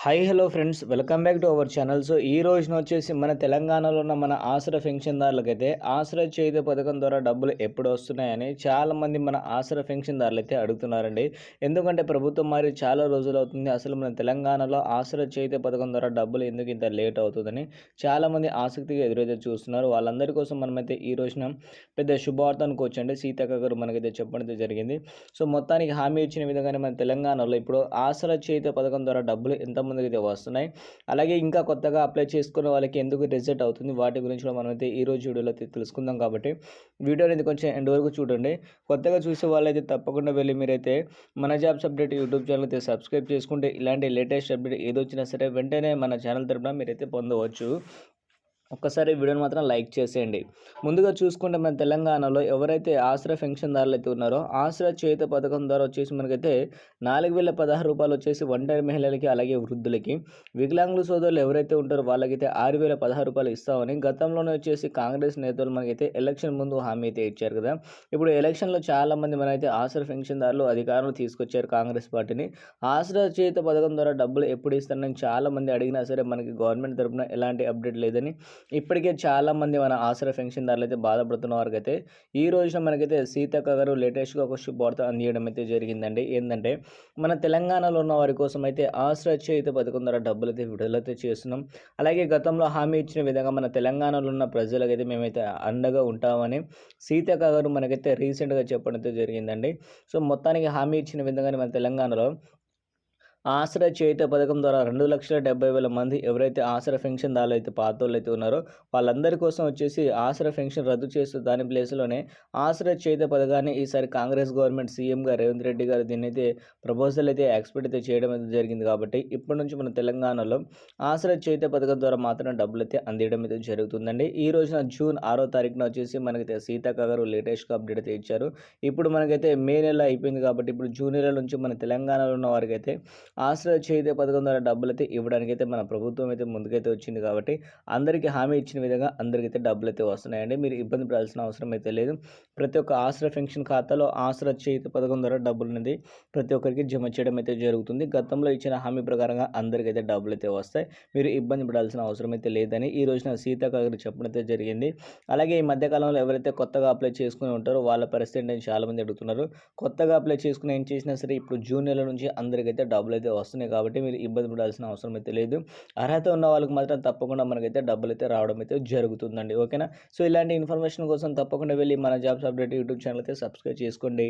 Hi hello friends welcome back to our channel so ఈ రోజున వచ్చేసి మన తెలంగాణలో ఉన్న మన ఆసరా పెన్షన్దారులకైతే ఆసరా చేతి పథకం ద్వారా డబ్బులు ఎప్పుడు వస్తున్నాయని చాలామంది మన ఆసరా పెన్షన్దారులు అయితే అడుగుతున్నారండి. ఎందుకంటే ప్రభుత్వం మరి చాలా రోజులు అవుతుంది. అసలు మన తెలంగాణలో ఆసరా చేతి పథకం ద్వారా డబ్బులు ఎందుకు ఇంత లేట్ అవుతుందని చాలామంది ఆసక్తిగా ఎదురైతే చూస్తున్నారు. వాళ్ళందరి కోసం మనమైతే ఈ రోజున పెద్ద శుభవార్త అనుకోవచ్చండి సీతక్క గారు మనకైతే చెప్పడం జరిగింది. సో మొత్తానికి హామీ ఇచ్చిన విధంగానే మన తెలంగాణలో ఇప్పుడు ఆసరా చేతి పథకం ద్వారా డబ్బులు ఎంత ఎంతమందికి అయితే వస్తున్నాయి. అలాగే ఇంకా కొత్తగా అప్లై చేసుకున్న వాళ్ళకి ఎందుకు రిజల్ట్ అవుతుంది? వాటి గురించి కూడా మనమైతే ఈ రోజు వీడియోలో అయితే తెలుసుకుందాం కాబట్టి. వీడియో అనేది కొంచెం ఎండ్ వరకు చూడండి. కొత్తగా చూసే వాళ్ళైతే తప్పకుండా వెళ్ళి మీరైతే మన జాబ్స్ అప్డేట్ యూట్యూబ్ ఛానల్ అయితే సబ్స్క్రైబ్ చేసుకుంటే ఇలాంటి లేటెస్ట్ అప్డేట్ ఏదొచ్చినా సరే వెంటనే మన ఛానల్ తరపున మీరైతే పొందవచ్చు. ఒక్కసారి వీడియోని మాత్రం లైక్ చేసేయండి. ముందుగా చూసుకుంటే మన తెలంగాణలో ఎవరైతే ఆశ్రయ పెన్షన్దారులు అయితే ఉన్నారో ఆశ్రయ చేత పథకం ద్వారా వచ్చేసి మనకైతే నాలుగు వేల పదహారు రూపాయలు వచ్చేసి ఒంటరి మహిళలకి అలాగే వృద్ధులకి వికలాంగుల సోదరులు ఎవరైతే ఉంటారో వాళ్ళకైతే ఆరు వేల పదహారు రూపాయలు ఇస్తామని గతంలోనే వచ్చేసి కాంగ్రెస్ నేతలు మనకైతే ఎలక్షన్ ముందు హామీ అయితే ఇచ్చారు కదా. ఇప్పుడు ఎలక్షన్లో చాలామంది మనైతే ఆశ్రయ పెన్షన్దారులు అధికారంలో తీసుకొచ్చారు కాంగ్రెస్ పార్టీని. ఆశ్రయ చేత పథకం ద్వారా డబ్బులు ఎప్పుడు ఇస్తారని చాలామంది అడిగినా సరే మనకి గవర్నమెంట్ తరపున ఎలాంటి అప్డేట్ లేదని ఇప్పటికే చాలామంది మన ఆసరా పెన్షన్దారులు అయితే బాధపడుతున్న వారికి అయితే ఈ రోజున మనకైతే సీతక్క గారు లేటెస్ట్గా ఒక శుభవార్త అందియడం అయితే జరిగిందండి. ఏంటంటే మన తెలంగాణలో ఉన్న వారి కోసం అయితే ఆసరా చేత పథకం ద్వారా డబ్బులు అయితే విడుదలైతే చేస్తున్నాం. అలాగే గతంలో హామీ ఇచ్చిన విధంగా మన తెలంగాణలో ఉన్న ప్రజలకైతే మేమైతే అండగా ఉంటామని సీతక్క గారు మనకైతే రీసెంట్గా చెప్పడం అయితే జరిగిందండి. సో మొత్తానికి హామీ ఇచ్చిన విధంగానే మన తెలంగాణలో ఆసరా చేయుత పథకం ద్వారా రెండు లక్షల డెబ్బై వేల మంది ఎవరైతే ఆసరా పెన్షన్ దారులు అయితే పాతోళ్ళు అయితే ఉన్నారో వాళ్ళందరి కోసం వచ్చేసి ఆసరా పెన్షన్ రద్దు చేస్తూ దాని ప్లేస్లోనే ఆసరా చేయుత పథకాన్ని ఈసారి కాంగ్రెస్ గవర్నమెంట్ సీఎం రేవంత్ రెడ్డి గారు దీన్నైతే అయితే ప్రపోజల్ అయితే ఎక్స్పెక్ట్ అయితే చేయడం అయితే జరిగింది కాబట్టి ఇప్పటి నుంచి మన తెలంగాణలో ఆసరా చేయుత పథకం ద్వారా మాత్రం డబ్బులు అయితే అందియడం అయితే జరుగుతుందండి. ఈ రోజున జూన్ ఆరో తారీఖున వచ్చేసి మనకైతే సీతక్క గారు లేటెస్ట్గా అప్డేట్ అయితే ఇచ్చారు. ఇప్పుడు మనకైతే మే నెల అయిపోయింది కాబట్టి ఇప్పుడు జూన్ నెల నుంచి మన తెలంగాణలో ఉన్న వారికైతే ఆశ్రయ చేయుత పథకం ద్వారా డబ్బులు అయితే ఇవ్వడానికి అయితే మన ప్రభుత్వం అయితే ముందుకైతే వచ్చింది కాబట్టి అందరికీ హామీ ఇచ్చిన విధంగా అందరికైతే డబ్బులు అయితే వస్తున్నాయండి. మీరు ఇబ్బంది పడాల్సిన అవసరం అయితే లేదు. ప్రతి ఒక్క ఆశ్రయ పెన్షన్ ఖాతాలో ఆశ్రయ చేయుత పథకం ద్వారా డబ్బులు అనేది ప్రతి ఒక్కరికి జమ చేయడం అయితే జరుగుతుంది. గతంలో ఇచ్చిన హామీ ప్రకారంగా అందరికైతే డబ్బులు అయితే వస్తాయి. మీరు ఇబ్బంది పడాల్సిన అవసరం అయితే లేదని ఈ రోజున సీతక్క గారు చెప్పడం అయితే జరిగింది. అలాగే ఈ మధ్యకాలంలో ఎవరైతే కొత్తగా అప్లై చేసుకుని ఉంటారో వాళ్ళ పరిస్థితి నేను చాలామంది అడుగుతున్నారు. కొత్తగా అప్లై చేసుకుని ఏం చేసినా సరే ఇప్పుడు జూన్ నెల నుంచి అందరికైతే డబ్బులు అయితే వస్తున్నాయి కాబట్టి మీరు ఇబ్బంది పడాల్సిన అవసరం అయితే లేదు. అర్హత ఉన్న వాళ్ళకి మాత్రం తప్పకుండా మనకైతే డబ్బులు అయితే రావడం అయితే జరుగుతుందండి. ఓకేనా? సో ఇలాంటి ఇన్ఫర్మేషన్ కోసం తప్పకుండా వెళ్ళి మన జాబ్స్ అప్డేట్ యూట్యూబ్ ఛానల్ అయితే సబ్స్క్రైబ్ చేసుకోండి.